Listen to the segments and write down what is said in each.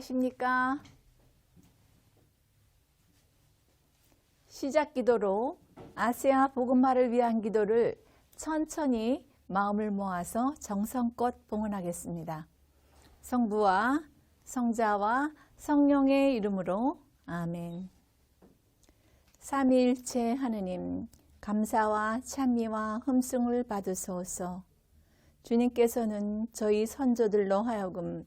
안녕하십니까? 시작 기도로 아세아 복음화를 위한 기도를 천천히 마음을 모아서 정성껏 봉헌하겠습니다. 성부와 성자와 성령의 이름으로 아멘. 삼위일체 하느님 감사와 찬미와 흠승을 받으소서. 주님께서는 저희 선조들로 하여금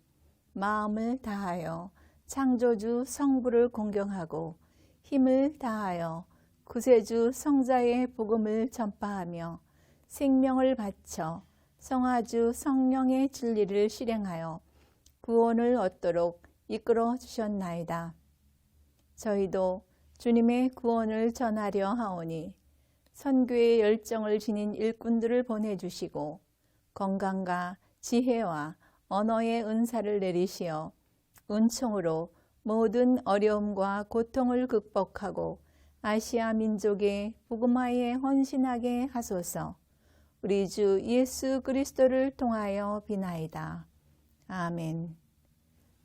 마음을 다하여 창조주 성부를 공경하고 힘을 다하여 구세주 성자의 복음을 전파하며 생명을 바쳐 성화주 성령의 진리를 실행하여 구원을 얻도록 이끌어 주셨나이다. 저희도 주님의 구원을 전하려 하오니 선교의 열정을 지닌 일꾼들을 보내주시고 건강과 지혜와 언어의 은사를 내리시어 은총으로 모든 어려움과 고통을 극복하고 아시아 민족의 복음화에 헌신하게 하소서. 우리 주 예수 그리스도를 통하여 비나이다. 아멘.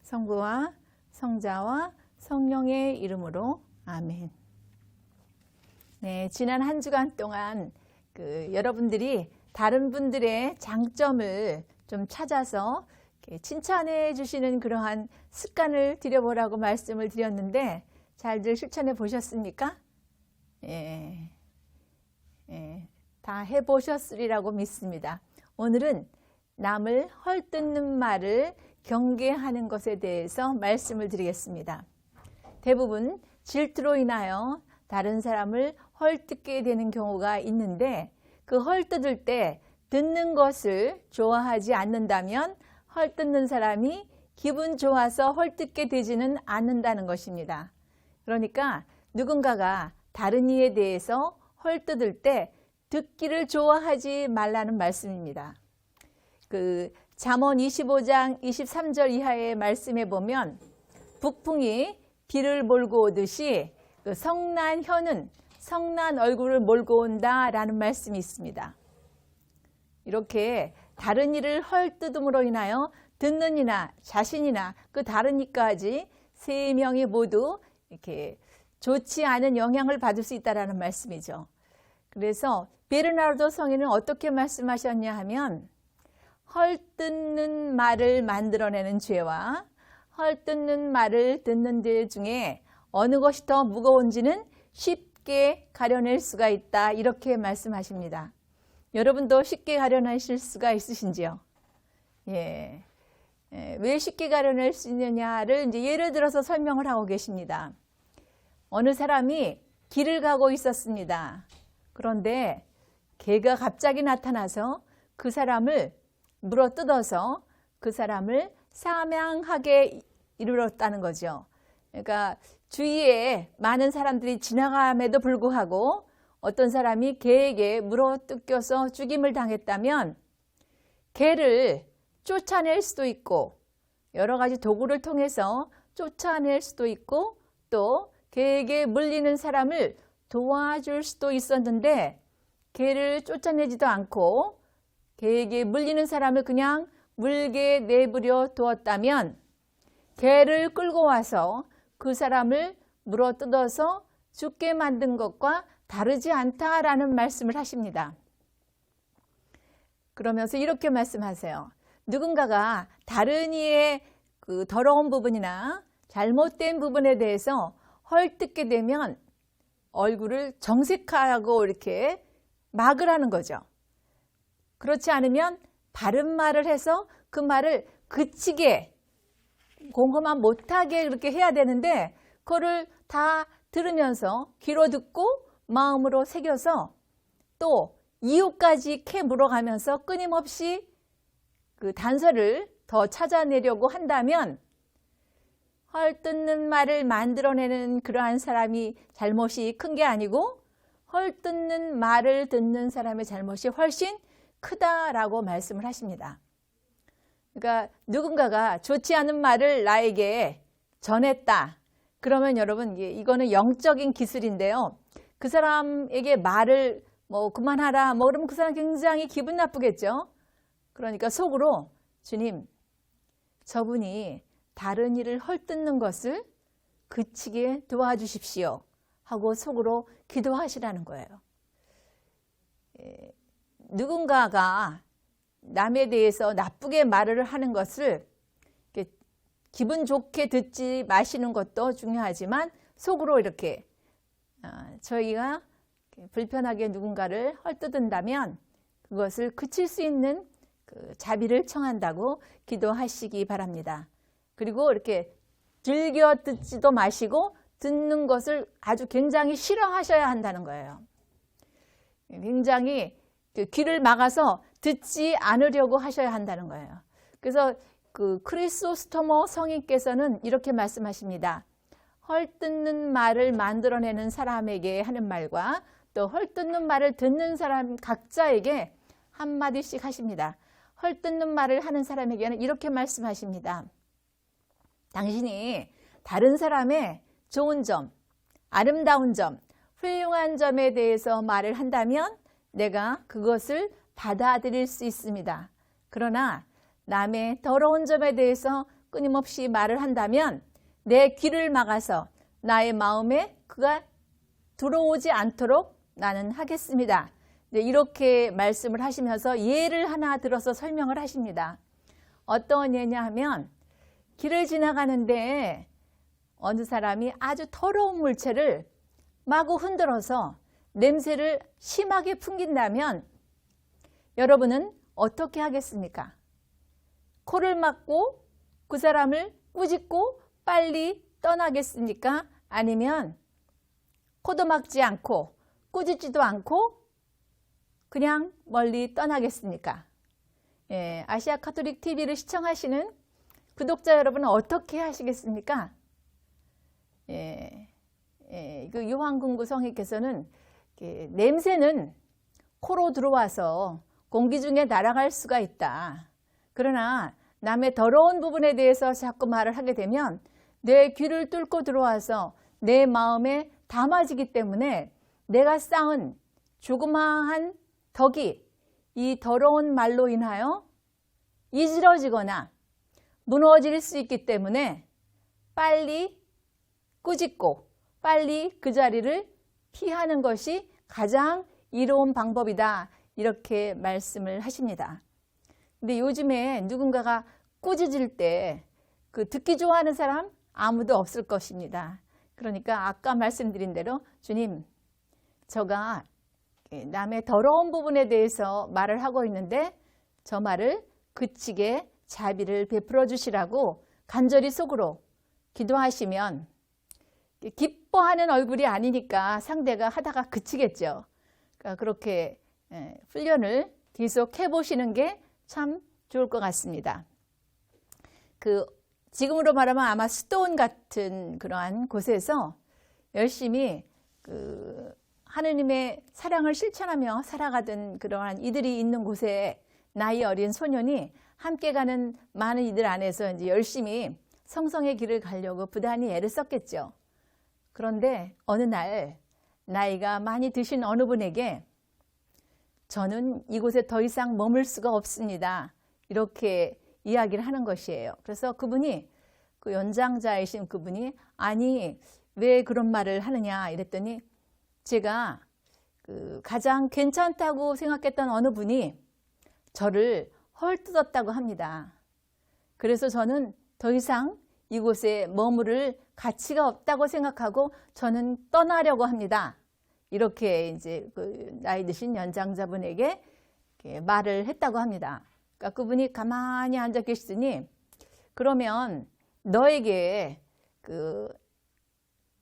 성부와 성자와 성령의 이름으로 아멘. 네, 지난 한 주간 동안 그 여러분들이 다른 분들의 장점을 좀 찾아서 칭찬해 주시는 그러한 습관을 들여보라고 말씀을 드렸는데 잘들 실천해 보셨습니까? 예, 예, 다 해보셨으리라고 믿습니다. 오늘은 남을 헐뜯는 말을 경계하는 것에 대해서 말씀을 드리겠습니다. 대부분 질투로 인하여 다른 사람을 헐뜯게 되는 경우가 있는데 그 헐뜯을 때 듣는 것을 좋아하지 않는다면 헐뜯는 사람이 기분 좋아서 헐뜯게 되지는 않는다는 것입니다. 그러니까 누군가가 다른 이에 대해서 헐뜯을 때 듣기를 좋아하지 말라는 말씀입니다. 그 잠언 25장 23절 이하의 말씀에 보면 북풍이 비를 몰고 오듯이 그 성난 혀는 성난 얼굴을 몰고 온다라는 말씀이 있습니다. 이렇게 다른 일을 헐뜯음으로 인하여 듣는 이나 자신이나 그 다른 이까지 세 명이 모두 이렇게 좋지 않은 영향을 받을 수 있다라는 말씀이죠. 그래서 베르나르도 성인은 어떻게 말씀하셨냐 하면 헐뜯는 말을 만들어내는 죄와 헐뜯는 말을 듣는 죄 중에 어느 것이 더 무거운지는 쉽게 가려낼 수가 있다 이렇게 말씀하십니다. 여러분도 쉽게 가려내실 수가 있으신지요? 예. 예, 왜 쉽게 가려낼 수 있느냐를 이제 예를 들어서 설명을 하고 계십니다. 어느 사람이 길을 가고 있었습니다. 그런데 개가 갑자기 나타나서 그 사람을 물어 뜯어서 그 사람을 사명하게 이르렀다는 거죠. 그러니까 주위에 많은 사람들이 지나감에도 불구하고 어떤 사람이 개에게 물어 뜯겨서 죽임을 당했다면 개를 쫓아낼 수도 있고 여러 가지 도구를 통해서 쫓아낼 수도 있고 또 개에게 물리는 사람을 도와줄 수도 있었는데 개를 쫓아내지도 않고 개에게 물리는 사람을 그냥 물게 내버려 두었다면 개를 끌고 와서 그 사람을 물어 뜯어서 죽게 만든 것과 다르지 않다라는 말씀을 하십니다. 그러면서 이렇게 말씀하세요. 누군가가 다른 이의 그 더러운 부분이나 잘못된 부분에 대해서 헐뜯게 되면 얼굴을 정색하고 이렇게 막을 하는 거죠. 그렇지 않으면 바른 말을 해서 그 말을 그치게 공허만 못하게 그렇게 해야 되는데 그거를 다 들으면서 귀로 듣고 마음으로 새겨서 또 이유까지 캐 물어가면서 끊임없이 그 단서를 더 찾아내려고 한다면 헐뜯는 말을 만들어내는 그러한 사람이 잘못이 큰 게 아니고 헐뜯는 말을 듣는 사람의 잘못이 훨씬 크다라고 말씀을 하십니다. 그러니까 누군가가 좋지 않은 말을 나에게 전했다. 그러면 여러분 이거는 영적인 기술인데요. 그 사람에게 말을 뭐 그만하라 뭐 그러면 그 사람 굉장히 기분 나쁘겠죠. 그러니까 속으로 주님 저분이 다른 일을 헐뜯는 것을 그치게 도와주십시오. 하고 속으로 기도하시라는 거예요. 에, 누군가가 남에 대해서 나쁘게 말을 하는 것을 기분 좋게 듣지 마시는 것도 중요하지만 속으로 이렇게 어, 저희가 불편하게 누군가를 헐뜯은다면 그것을 그칠 수 있는 그 자비를 청한다고 기도하시기 바랍니다. 그리고 이렇게 즐겨 듣지도 마시고 듣는 것을 아주 굉장히 싫어하셔야 한다는 거예요. 굉장히 그 귀를 막아서 듣지 않으려고 하셔야 한다는 거예요. 그래서 그 크리소스토모 성인께서는 이렇게 말씀하십니다. 헐뜯는 말을 만들어내는 사람에게 하는 말과 또 헐뜯는 말을 듣는 사람 각자에게 한마디씩 하십니다. 헐뜯는 말을 하는 사람에게는 이렇게 말씀하십니다. 당신이 다른 사람의 좋은 점, 아름다운 점, 훌륭한 점에 대해서 말을 한다면 내가 그것을 받아들일 수 있습니다. 그러나 남의 더러운 점에 대해서 끊임없이 말을 한다면 내 귀를 막아서 나의 마음에 그가 들어오지 않도록 나는 하겠습니다. 네, 이렇게 말씀을 하시면서 예를 하나 들어서 설명을 하십니다. 어떤 예냐 하면 길을 지나가는데 어느 사람이 아주 더러운 물체를 마구 흔들어서 냄새를 심하게 풍긴다면 여러분은 어떻게 하겠습니까? 코를 막고 그 사람을 꾸짖고 빨리 떠나겠습니까? 아니면 코도 막지 않고 꾸짖지도 않고 그냥 멀리 떠나겠습니까? 예, 아시아 카톨릭 TV를 시청하시는 구독자 여러분은 어떻게 하시겠습니까? 예, 예, 그 요한궁구 성의께서는 냄새는 코로 들어와서 공기 중에 날아갈 수가 있다. 그러나 남의 더러운 부분에 대해서 자꾸 말을 하게 되면 내 귀를 뚫고 들어와서 내 마음에 담아지기 때문에 내가 쌓은 조그마한 덕이 이 더러운 말로 인하여 이지러지거나 무너질 수 있기 때문에 빨리 꾸짖고 빨리 그 자리를 피하는 것이 가장 이로운 방법이다. 이렇게 말씀을 하십니다. 근데 요즘에 누군가가 꾸짖을 때 그 듣기 좋아하는 사람 아무도 없을 것입니다. 그러니까 아까 말씀드린 대로 주님, 저가 남의 더러운 부분에 대해서 말을 하고 있는데 저 말을 그치게 자비를 베풀어 주시라고 간절히 속으로 기도하시면 기뻐하는 얼굴이 아니니까 상대가 하다가 그치겠죠. 그러니까 그렇게 훈련을 계속 해보시는 게 참 좋을 것 같습니다. 그 지금으로 말하면 아마 수도원 같은 그러한 곳에서 열심히 그 하느님의 사랑을 실천하며 살아가던 그러한 이들이 있는 곳에 나이 어린 소년이 함께 가는 많은 이들 안에서 이제 열심히 성성의 길을 가려고 부단히 애를 썼겠죠. 그런데 어느 날 나이가 많이 드신 어느 분에게 저는 이곳에 더 이상 머물 수가 없습니다. 이렇게 이야기를 하는 것이에요. 그래서 그분이 그 연장자이신 그분이 아니 왜 그런 말을 하느냐 이랬더니 제가 그 가장 괜찮다고 생각했던 어느 분이 저를 헐뜯었다고 합니다. 그래서 저는 더 이상 이곳에 머무를 가치가 없다고 생각하고 저는 떠나려고 합니다. 이렇게 이제 그 나이 드신 연장자분에게 말을 했다고 합니다. 그러니까 그분이 가만히 앉아 계시더니 그러면 너에게 그,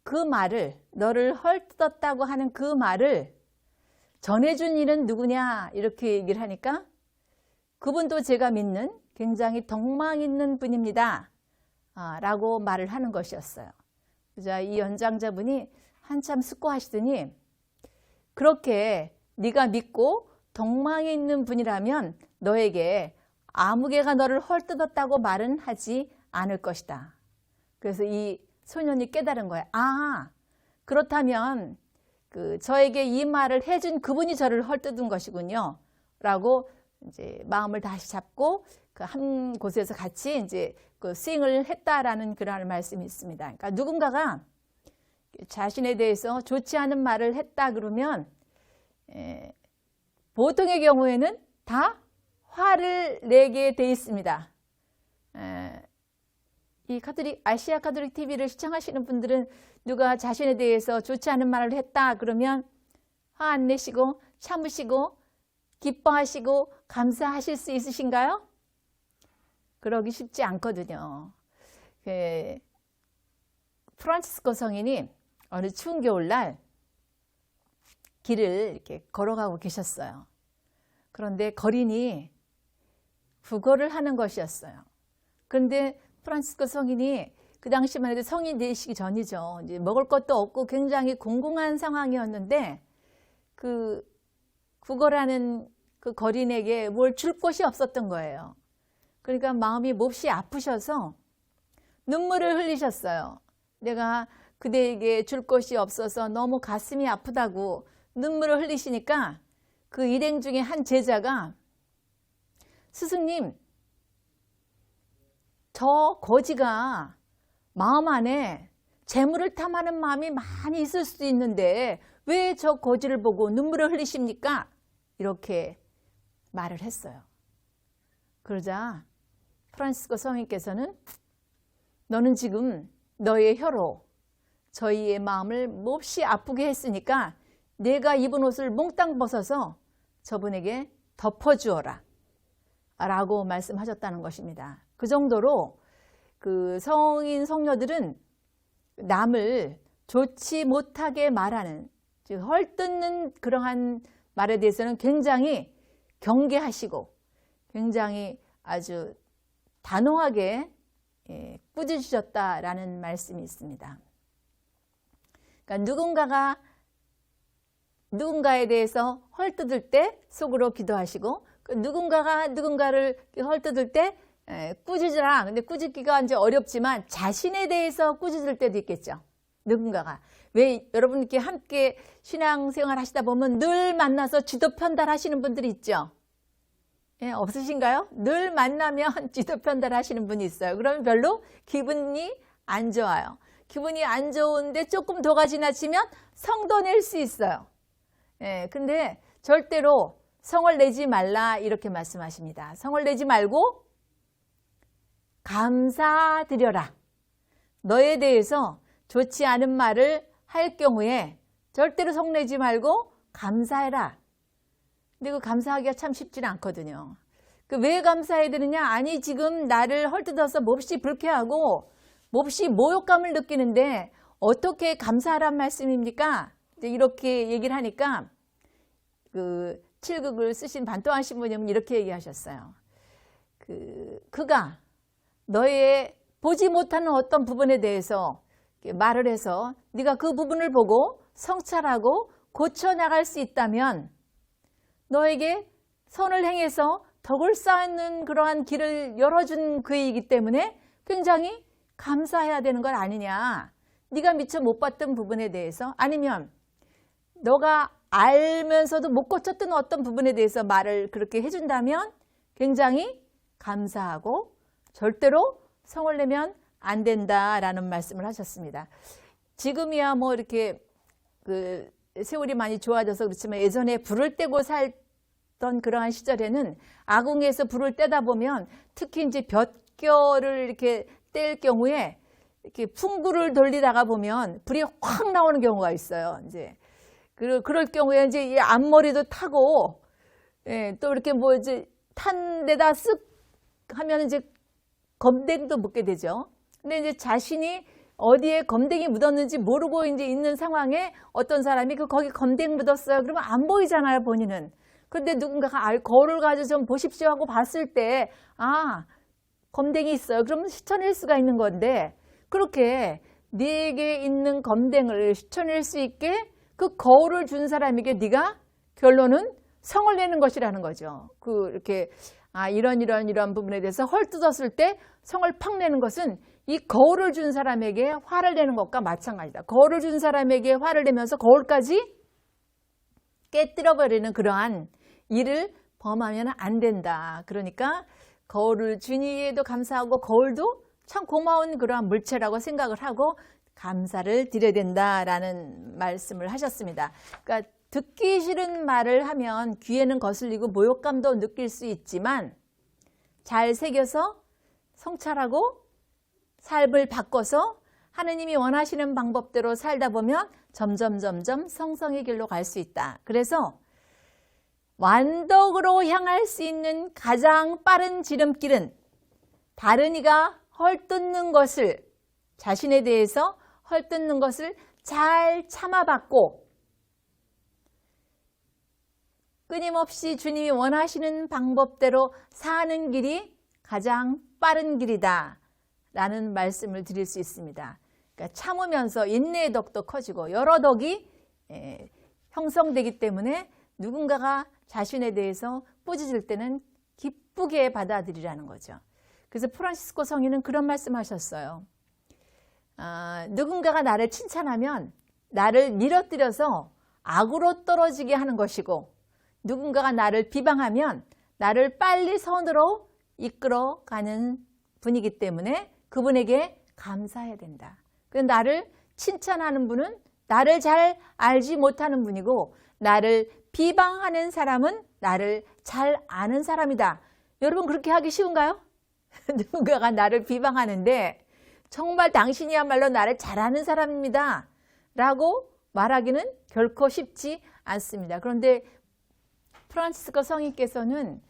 그 말을 너를 헐뜯었다고 하는 그 말을 전해준 이는 누구냐 이렇게 얘기를 하니까 그분도 제가 믿는 굉장히 덕망 있는 분입니다. 아, 라고 말을 하는 것이었어요. 그래서 이 연장자분이 한참 숙고하시더니 그렇게 네가 믿고 덕망이 있는 분이라면 너에게 아무개가 너를 헐뜯었다고 말은 하지 않을 것이다. 그래서 이 소년이 깨달은 거야. 아, 그렇다면 그 저에게 이 말을 해준 그분이 저를 헐뜯은 것이군요. 라고 이제 마음을 다시 잡고 그 한 곳에서 같이 이제 그 스윙을 했다라는 그런 말씀이 있습니다. 그러니까 누군가가 자신에 대해서 좋지 않은 말을 했다 그러면 에, 보통의 경우에는 다 화를 내게 돼 있습니다. 에, 이 카톨릭 아시아 카톨릭 TV를 시청하시는 분들은 누가 자신에 대해서 좋지 않은 말을 했다 그러면 화 안 내시고 참으시고 기뻐하시고 감사하실 수 있으신가요? 그러기 쉽지 않거든요. 그 프란치스코 성인이 어느 추운 겨울날 길을 이렇게 걸어가고 계셨어요. 그런데 거린이 국어를 하는 것이었어요. 그런데 프란치스코 성인이 그 당시만 해도 성인 되시기 전이죠. 이제 먹을 것도 없고 굉장히 공공한 상황이었는데 그 국어라는 그 거린에게 뭘 줄 곳이 없었던 거예요. 그러니까 마음이 몹시 아프셔서 눈물을 흘리셨어요. 내가 그대에게 줄 것이 없어서 너무 가슴이 아프다고 눈물을 흘리시니까 그 일행 중에 한 제자가 스승님, 저 거지가 마음 안에 재물을 탐하는 마음이 많이 있을 수도 있는데 왜 저 거지를 보고 눈물을 흘리십니까? 이렇게 말을 했어요. 그러자 프란시스코 성인께서는 너는 지금 너의 혀로 저희의 마음을 몹시 아프게 했으니까 내가 입은 옷을 몽땅 벗어서 저분에게 덮어주어라. 라고 말씀하셨다는 것입니다. 그 정도로 그 성인 성녀들은 남을 좋지 못하게 말하는, 즉, 헐뜯는 그러한 말에 대해서는 굉장히 경계하시고 굉장히 아주 단호하게 예, 꾸짖으셨다라는 말씀이 있습니다. 그러니까 누군가가 누군가에 대해서 헐뜯을 때 속으로 기도하시고 그 누군가가 누군가를 헐뜯을 때 에, 꾸짖으라. 근데 꾸짖기가 이제 어렵지만 자신에 대해서 꾸짖을 때도 있겠죠. 누군가가 왜 여러분 이렇게 함께 신앙생활 하시다 보면 늘 만나서 지도 편달하시는 분들이 있죠. 예, 없으신가요? 늘 만나면 지도 편달하시는 분이 있어요. 그러면 별로 기분이 안 좋아요. 기분이 안 좋은데 조금 더가 지나치면 성도 낼 수 있어요. 예, 근데 절대로 성을 내지 말라 이렇게 말씀하십니다. 성을 내지 말고 감사드려라. 너에 대해서 좋지 않은 말을 할 경우에 절대로 성내지 말고 감사해라. 근데 그 감사하기가 참 쉽지는 않거든요. 그 왜 감사해야 되느냐? 아니 지금 나를 헐뜯어서 몹시 불쾌하고 몹시 모욕감을 느끼는데 어떻게 감사하란 말씀입니까? 이렇게 얘기를 하니까 그 칠극을 쓰신 반토한 신부님은 이렇게 얘기하셨어요. 그 그가 너의 보지 못하는 어떤 부분에 대해서 말을 해서 네가 그 부분을 보고 성찰하고 고쳐 나갈 수 있다면 너에게 선을 행해서 덕을 쌓는 그러한 길을 열어준 그이기 때문에 굉장히 감사해야 되는 것 아니냐. 네가 미처 못 봤던 부분에 대해서 아니면 너가 알면서도 못 고쳤던 어떤 부분에 대해서 말을 그렇게 해준다면 굉장히 감사하고 절대로 성을 내면 안 된다라는 말씀을 하셨습니다. 지금이야 뭐 이렇게 그 세월이 많이 좋아져서 그렇지만 예전에 불을 떼고 살던 그러한 시절에는 아궁에서 불을 떼다 보면 특히 이제 볕결을 이렇게 뗄 경우에 이렇게 풍구를 돌리다가 보면 불이 확 나오는 경우가 있어요. 이제 그 그럴 경우에 이제 이 앞머리도 타고 예, 또 이렇게 뭐 이제 탄 데다 쓱 하면 이제 검댕도 묻게 되죠. 근데 이제 자신이 어디에 검댕이 묻었는지 모르고 이제 있는 상황에 어떤 사람이 그 거기 검댕 묻었어요. 그러면 안 보이잖아요, 본인은. 근데 누군가가 알 거울을 가지고 좀 보십시오 하고 봤을 때, 아, 검댕이 있어요. 그러면 시쳐낼 수가 있는 건데, 그렇게 네게 있는 검댕을 시쳐낼 수 있게 그 거울을 준 사람에게 네가 결론은 성을 내는 것이라는 거죠. 그 이렇게 아 이런 이런 이런 부분에 대해서 헐뜯었을 때 성을 팍 내는 것은 이 거울을 준 사람에게 화를 내는 것과 마찬가지다. 거울을 준 사람에게 화를 내면서 거울까지 깨뜨려 버리는 그러한 일을 범하면 안 된다. 그러니까 거울을 주니에도 감사하고 거울도 참 고마운 그러한 물체라고 생각을 하고 감사를 드려야 된다라는 말씀을 하셨습니다. 그러니까 듣기 싫은 말을 하면 귀에는 거슬리고 모욕감도 느낄 수 있지만 잘 새겨서 성찰하고 삶을 바꿔서 하느님이 원하시는 방법대로 살다 보면 점점 점점 성성의 길로 갈 수 있다. 그래서 완덕으로 향할 수 있는 가장 빠른 지름길은 다른 이가 헐뜯는 것을 자신에 대해서 헐뜯는 것을 잘 참아받고 끊임없이 주님이 원하시는 방법대로 사는 길이 가장 빠른 길이다. 라는 말씀을 드릴 수 있습니다. 그러니까 참으면서 인내의 덕도 커지고 여러 덕이 에, 형성되기 때문에 누군가가 자신에 대해서 뿌짖을 때는 기쁘게 받아들이라는 거죠. 그래서 프란시스코 성인은 그런 말씀하셨어요. 아, 누군가가 나를 칭찬하면 나를 밀어뜨려서 악으로 떨어지게 하는 것이고 누군가가 나를 비방하면 나를 빨리 선으로 이끌어가는 분이기 때문에 그분에게 감사해야 된다. 그 나를 칭찬하는 분은 나를 잘 알지 못하는 분이고 나를 비방하는 사람은 나를 잘 아는 사람이다. 여러분 그렇게 하기 쉬운가요? 누군가가 나를 비방하는데 정말 당신이야말로 나를 잘 아는 사람입니다. 라고 말하기는 결코 쉽지 않습니다. 그런데 프란시스코 성인께서는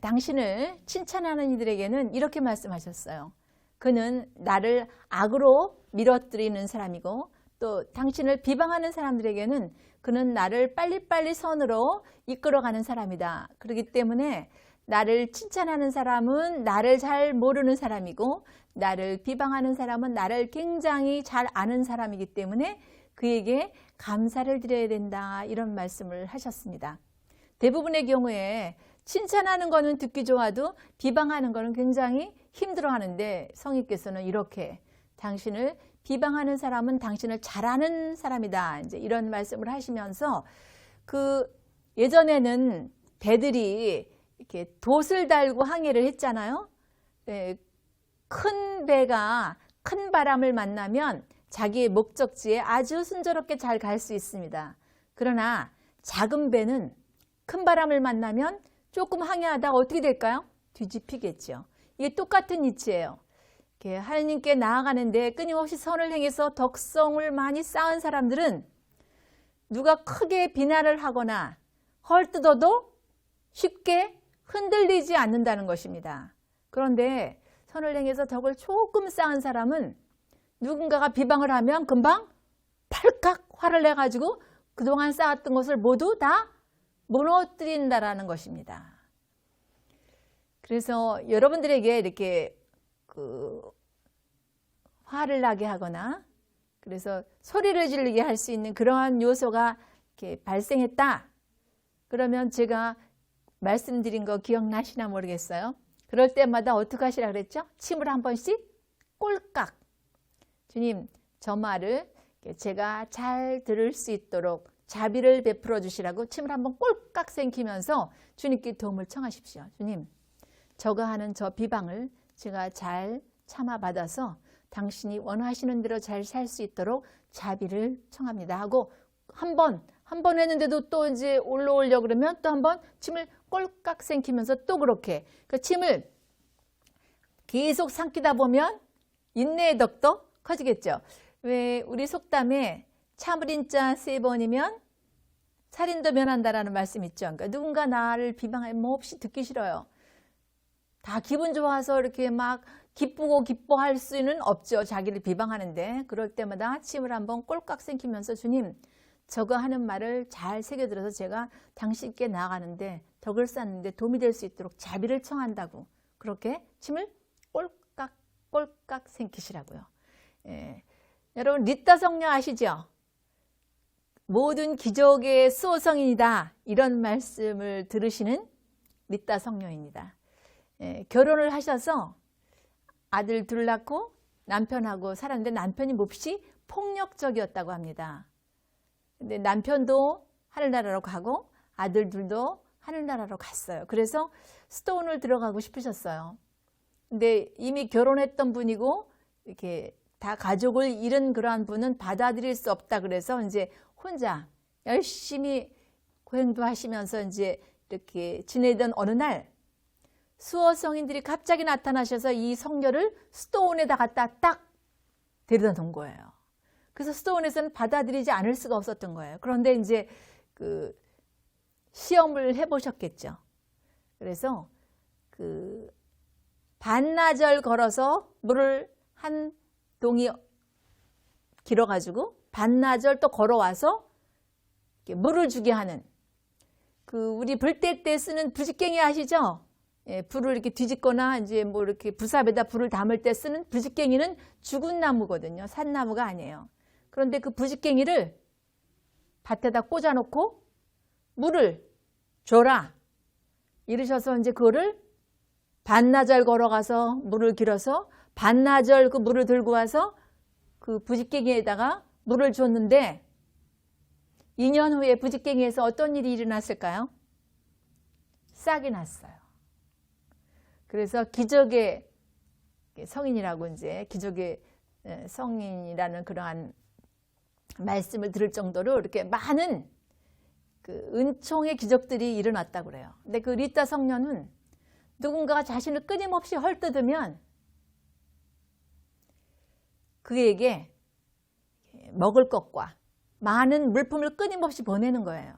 당신을 칭찬하는 이들에게는 이렇게 말씀하셨어요. 그는 나를 악으로 밀어뜨리는 사람이고 또 당신을 비방하는 사람들에게는 그는 나를 빨리빨리 선으로 이끌어가는 사람이다. 그렇기 때문에 나를 칭찬하는 사람은 나를 잘 모르는 사람이고 나를 비방하는 사람은 나를 굉장히 잘 아는 사람이기 때문에 그에게 감사를 드려야 된다. 이런 말씀을 하셨습니다. 대부분의 경우에 칭찬하는 거는 듣기 좋아도 비방하는 거는 굉장히 힘들어 하는데 성의께서는 이렇게 당신을 비방하는 사람은 당신을 잘하는 사람이다. 이제 이런 말씀을 하시면서 그 예전에는 배들이 이렇게 돛을 달고 항해를 했잖아요. 네, 큰 배가 큰 바람을 만나면 자기의 목적지에 아주 순조롭게 잘 갈 수 있습니다. 그러나 작은 배는 큰 바람을 만나면 조금 항해하다가 어떻게 될까요? 뒤집히겠죠. 이게 똑같은 이치예요. 하나님께 나아가는데 끊임없이 선을 행해서 덕성을 많이 쌓은 사람들은 누가 크게 비난을 하거나 헐뜯어도 쉽게 흔들리지 않는다는 것입니다. 그런데 선을 행해서 덕을 조금 쌓은 사람은 누군가가 비방을 하면 금방 팔칵 화를 내가지고 그동안 쌓았던 것을 모두 다 무너뜨린다라는 것입니다. 그래서 여러분들에게 이렇게 그 화를 나게 하거나 그래서 소리를 지르게 할 수 있는 그러한 요소가 이렇게 발생했다. 그러면 제가 말씀드린 거 기억나시나 모르겠어요. 그럴 때마다 어떻게 하시라 그랬죠? 침을 한 번씩 꼴깍. 주님, 저 말을 제가 잘 들을 수 있도록 자비를 베풀어 주시라고 침을 한번 꼴깍 생기면서 주님께 도움을 청하십시오. 주님, 저가 하는 저 비방을 제가 잘 참아받아서 당신이 원하시는 대로 잘 살 수 있도록 자비를 청합니다 하고 한 번, 한 번 했는데도 또 이제 올라오려고 그러면 또 한 번 침을 꼴깍 생기면서 또 그렇게 그 침을 계속 삼키다 보면 인내의 덕도 커지겠죠. 왜 우리 속담에 참을인 자 세 번이면 살인도 면한다라는 말씀 있죠. 그러니까 누군가 나를 비방하면 몹시 듣기 싫어요. 다 기분 좋아서 이렇게 막 기쁘고 기뻐할 수는 없죠. 자기를 비방하는데 그럴 때마다 침을 한번 꼴깍 생기면서 주님 저거 하는 말을 잘 새겨들어서 제가 당신께 나아가는데 덕을 쌓는데 도움이 될 수 있도록 자비를 청한다고 그렇게 침을 꼴깍 꼴깍 생기시라고요. 예. 여러분 리따 성녀 아시죠? 모든 기적의 수호성인이다 이런 말씀을 들으시는 리따 성녀입니다. 예, 결혼을 하셔서 아들 둘 낳고 남편하고 살았는데 남편이 몹시 폭력적이었다고 합니다. 근데 남편도 하늘나라로 가고 아들 둘도 하늘나라로 갔어요. 그래서 스톤을 들어가고 싶으셨어요. 근데 이미 결혼했던 분이고 이렇게 다 가족을 잃은 그러한 분은 받아들일 수 없다 그래서 이제 혼자 열심히 고행도 하시면서 이제 이렇게 지내던 어느 날 수어 성인들이 갑자기 나타나셔서 이 성녀를 스토온에다 갖다 딱 데려다 놓은 거예요. 그래서 스토온에서는 받아들이지 않을 수가 없었던 거예요. 그런데 이제 그 시험을 해보셨겠죠. 그래서 그 반나절 걸어서 물을 한 동이 길어가지고 반나절 또 걸어와서 물을 주게 하는 그 우리 불때 때 쓰는 부직갱이 아시죠? 예, 불을 이렇게 뒤집거나 이제 뭐 이렇게 부삽에다 불을 담을 때 쓰는 부직갱이는 죽은 나무거든요. 산나무가 아니에요. 그런데 그 부직갱이를 밭에다 꽂아놓고 물을 줘라. 이러셔서 이제 그거를 반나절 걸어가서 물을 길어서 반나절 그 물을 들고 와서 그 부직갱이에다가 물을 줬는데 2년 후에 부직갱이에서 어떤 일이 일어났을까요? 싹이 났어요. 그래서 기적의 성인이라고 이제 기적의 성인이라는 그러한 말씀을 들을 정도로 이렇게 많은 그 은총의 기적들이 일어났다고 그래요. 근데 그 리따 성녀는 누군가가 자신을 끊임없이 헐뜯으면 그에게 먹을 것과 많은 물품을 끊임없이 보내는 거예요.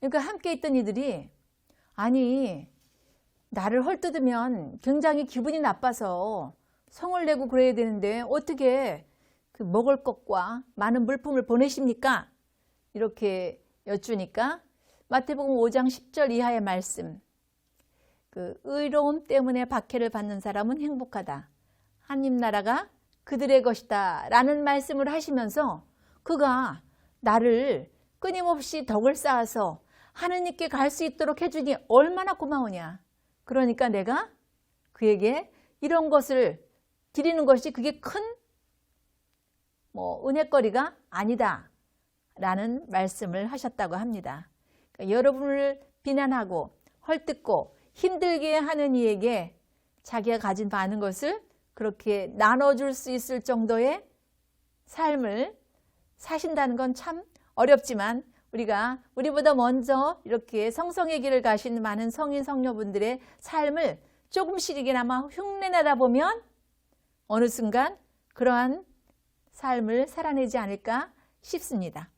그러니까 함께 있던 이들이 아니 나를 헐뜯으면 굉장히 기분이 나빠서 성을 내고 그래야 되는데 어떻게 그 먹을 것과 많은 물품을 보내십니까? 이렇게 여쭈니까 마태복음 5장 10절 이하의 말씀 그 의로움 때문에 박해를 받는 사람은 행복하다. 하나님 나라가 그들의 것이다. 라는 말씀을 하시면서 그가 나를 끊임없이 덕을 쌓아서 하느님께 갈 수 있도록 해주니 얼마나 고마우냐. 그러니까 내가 그에게 이런 것을 드리는 것이 그게 큰 뭐 은혜거리가 아니다. 라는 말씀을 하셨다고 합니다. 그러니까 여러분을 비난하고 헐뜯고 힘들게 하는 이에게 자기가 가진 많은 것을 그렇게 나눠줄 수 있을 정도의 삶을 사신다는 건 참 어렵지만 우리가 우리보다 먼저 이렇게 성성의 길을 가신 많은 성인 성녀분들의 삶을 조금씩이나마 흉내내다 보면 어느 순간 그러한 삶을 살아내지 않을까 싶습니다.